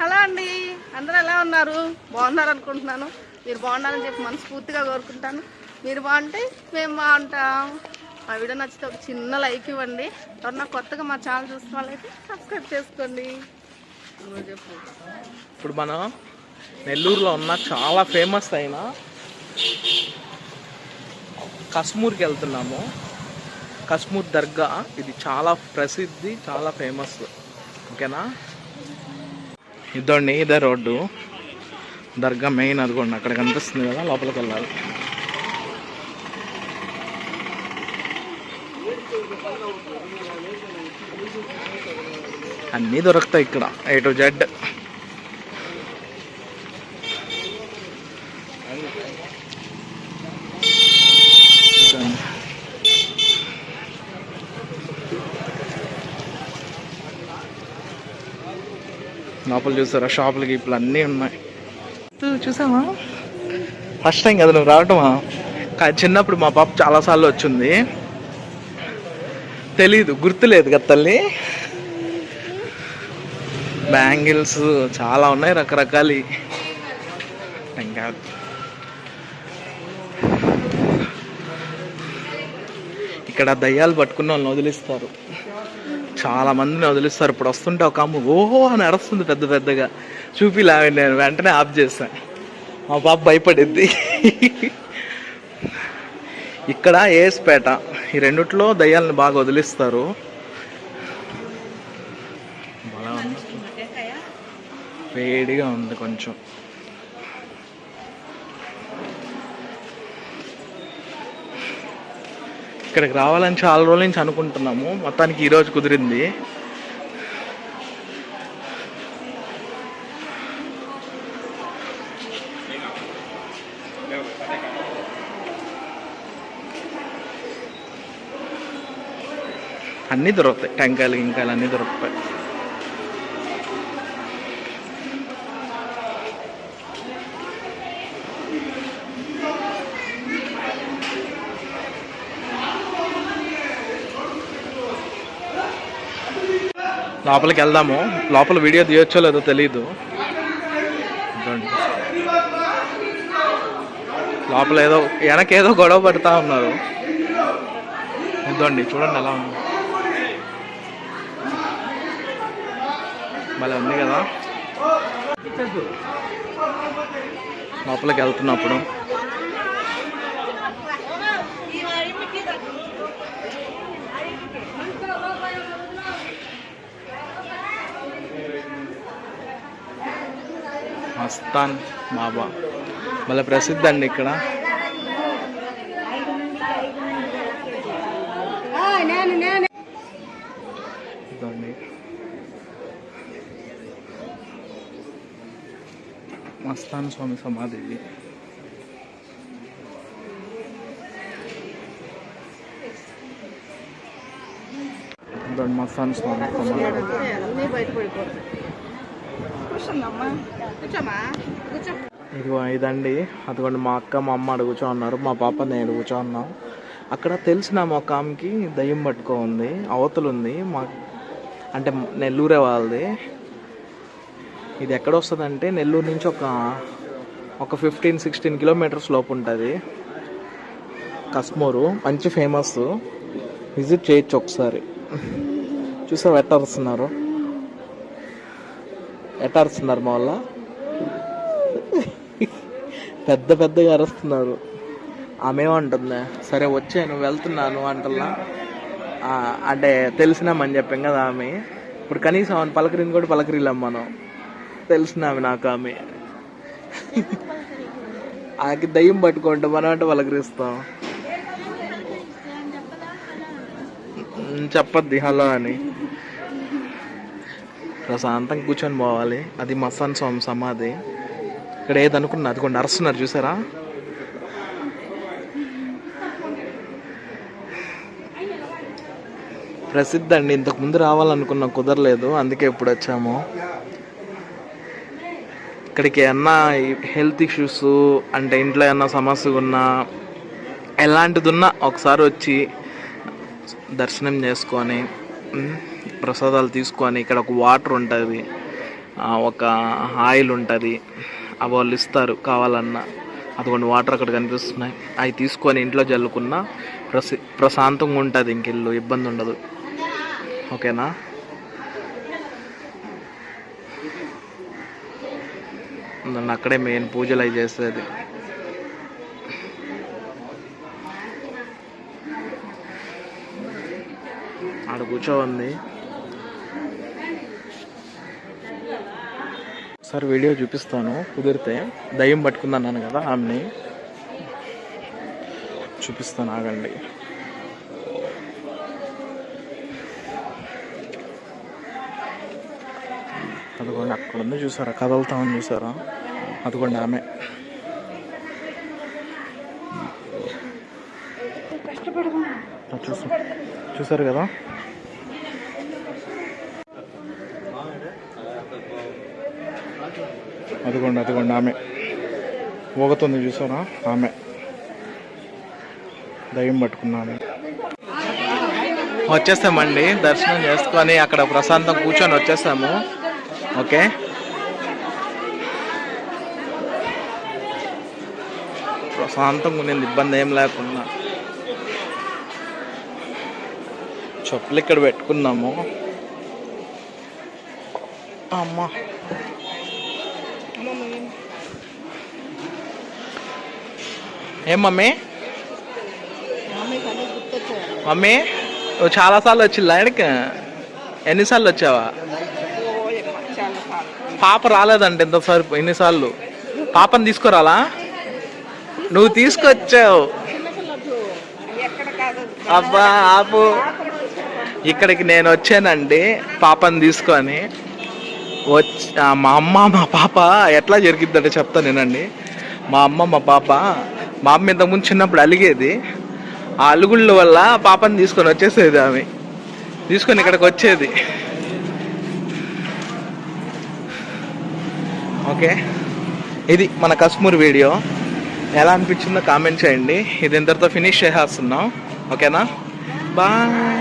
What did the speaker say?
Hello అండి. అందరూ ఎలా ఉన్నారు? బాగున్నారు అనుకుంటున్నాను. మీరు బాగున్నారని చెప్పి మనస్ఫూర్తిగా కోరుకుంటాను. మీరు బాగుంటే మేము బాగుంటాం. మా వీడియో నచ్చితే ఒక చిన్న లైక్ ఇవ్వండి. ఎవరన్నా కొత్తగా మా ఛానల్ చూసిన వాళ్ళైతే సబ్స్క్రైబ్ చేసుకోండి. ఇప్పుడు మనం నెల్లూరులో ఉన్న చాలా ఫేమస్ అయిన కశ్మూర్కి వెళ్తున్నాము. కశ్మూర్ దర్గా. ఇది చాలా ప్రసిద్ధి చాలా ఫేమస్ ఓకేనా? ఇదండి ఇదే రోడ్డు. దర్గా మెయిన్ అదిగోండి అక్కడ కనిపిస్తుంది కదా లోపలికి వెళ్ళాలి. అన్నీ దొరుకుతాయి ఇక్కడ ఏ టు జెడ్ లోపల చూసారా? షాపులు గీపులు అన్నీ ఉన్నాయి. చూసావా? ఫస్ట్ టైం కదా నువ్వు రావటమా? చిన్నప్పుడు మా పాప చాలాసార్లు వచ్చింది. తెలీదు గుర్తులేదు కదా తల్లి. బ్యాంగిల్స్ చాలా ఉన్నాయి రకరకాల. ఇంకా ఇక్కడ దయ్యాలు పట్టుకున్న వాళ్ళని వదిలిస్తారు. చాలా మందిని వదిలిస్తారు. ఇప్పుడు వస్తుంటే ఒక అమ్మ ఓహో అని అరుస్తుంది పెద్ద పెద్దగా. చూపిలా నేను వెంటనే ఆఫ్ చేశాను మా పాప భయపడిద్ది. ఇక్కడ ఏస్పేట ఈ రెండిట్లో దయ్యాలను బాగా వదిలిస్తారు. బాగా వేడిగా ఉంది కొంచెం. ఇక్కడికి రావాలని చాలా రోజుల నుంచి అనుకుంటున్నాము. మొత్తానికి ఈరోజు కుదిరింది. అన్నీ దొరుకుతాయి. టెంకాయలు గింకాయలు అన్నీ దొరుకుతాయి. లోపలికి వెళ్దాము. లోపల వీడియో తీయొచ్చో లేదో తెలీదు. లోపల ఏదో వెనకేదో గొడవ పడుతూ ఉన్నారు. ఇదండి చూడండి ఎలా ఉంది. మళ్ళీ ఉంది కదా. లోపలికి వెళ్తున్నప్పుడు. మస్తాన్ బాబా భలే ప్రసిద్ధి అండి ఇక్కడ ఇదండి మస్తాన్ స్వామి సమాధి ఇది ఇదండి మస్తాన్ స్వామి సమాధి ఇదిగో ఇదండి. అదిగోండి మా అక్క మా అమ్మ అడుగుచో ఉన్నారు మా పాప నేను అడుగుచో ఉన్నాం అక్కడ తెలిసిన మా ఒక ఆమెకి దయ్యం పట్టుకో ఉంది అవతలు ఉంది మా అంటే నెల్లూరే వాళ్ళది. ఇది ఎక్కడ వస్తుందంటే నెల్లూరు నుంచి ఒక ఒక ఫిఫ్టీన్ సిక్స్టీన్ కిలోమీటర్స్ లోపు ఉంటుంది కస్మూరు. మంచి ఫేమస్. విజిట్ చేయొచ్చు ఒకసారి. చూసావు వస్తున్నారు? అరుస్తున్నారు ఎట్ట అరుస్తున్నారు మా వాళ్ళ పెద్ద పెద్దగా అరుస్తున్నారు. ఆమె సరే వచ్చాను వెళ్తున్నాను అంటున్నా అంటే తెలిసినామని చెప్పాం కదా ఆమె. ఇప్పుడు కనీసం ఆమె పలకరిని కూడా పలకరిలేం మనం. తెలిసిన ఆమె నాకు ఆమె. ఆకి దయ్యం పట్టుకుంటే మనం అంటే పలకరిస్తాం. చెప్పద్ది హలో అని. ప్రశాంతంగా కూర్చొని పోవాలి. అది మసాన్ స్వామి సమాధి. ఇక్కడ ఏదనుకున్నా అది కొన్ని అరుస్తున్నారు చూసారా? ప్రసిద్ధ అండి. ఇంతకు ముందు రావాలనుకున్నా కుదరలేదు. అందుకే ఇప్పుడు వచ్చాము. ఇక్కడికి ఏమన్నా హెల్త్ ఇష్యూస్ అంటే ఇంట్లో ఏమన్నా సమస్య ఉన్నా ఎలాంటిది ఉన్నా ఒకసారి వచ్చి దర్శనం చేసుకొని ప్రసాదాలు తీసుకొని ఇక్కడ ఒక వాటర్ ఉంటుంది ఒక ఆయిల్ ఉంటుంది అవి వాళ్ళు ఇస్తారు కావాలన్నా. అదిగోండి వాటర్ అక్కడ కనిపిస్తున్నాయి. అవి తీసుకొని ఇంట్లో జల్లుకున్న ప్రసి ప్రశాంతంగా ఉంటుంది ఇంక ఇల్లు ఇబ్బంది ఉండదు. ఓకేనా? నన్ను అక్కడే మెయిన్ పూజలు అవి చేసేది. ఆడ కూర్చోంది సార్ వీడియో చూపిస్తాను. కుదిరితే దయ్యం పట్టుకుందన్నాను కదా ఆమెని. చూపిస్తాను ఆగండి. అదిగోండి అక్కడ ఉంది చూసారా? కదలుతామని చూసారా? అదిగోండి ఆమె. చూసా. చూసారు కదా? అదిగోండి అదిగోండి ఆమె. ఊగుతుంది చూసారా? ఆమె. దయ్యం పట్టుకున్నాను వచ్చేస్తామండి దర్శనం చేసుకొని అక్కడ ప్రశాంతం కూర్చొని వచ్చేస్తాము. ఓకే? ప్రశాంతంగా ఉండింది ఇబ్బంది ఏం లేకుండా. చెప్పులు ఇక్కడ పెట్టుకున్నాము. అమ్మా. ఏం మమ్మీ? మమ్మీ నువ్వు చాలాసార్లు వచ్చిల్లా ఇక్కడికి ఎన్నిసార్లు వచ్చావా? పాప రాలేదంటే ఎంతసారి ఎన్నిసార్లు పాపని తీసుకురాలా? నువ్వు తీసుకొచ్చావు. అబ్బా ఆపు. ఇక్కడికి నేను వచ్చానండి పాపని తీసుకొని. వచ్చి మా అమ్మ మా పాప ఎట్లా జరిగిద్దంటే చెప్తా నేనండి. మా అమ్మ మా పాప మా అమ్మ ఇంతకుముందు చిన్నప్పుడు అలిగేది. ఆ అలుగుళ్ళ వల్ల పాపని తీసుకొని వచ్చేసేది ఆమె. తీసుకొని ఇక్కడికి వచ్చేది. ఓకే. ఇది మన కశ్మూర్ వీడియో. ఎలా అనిపించిందో కామెంట్ చేయండి. ఇది ఇంతటితో ఫినిష్ చేసేస్తున్నాం. ఓకేనా? బాయ్.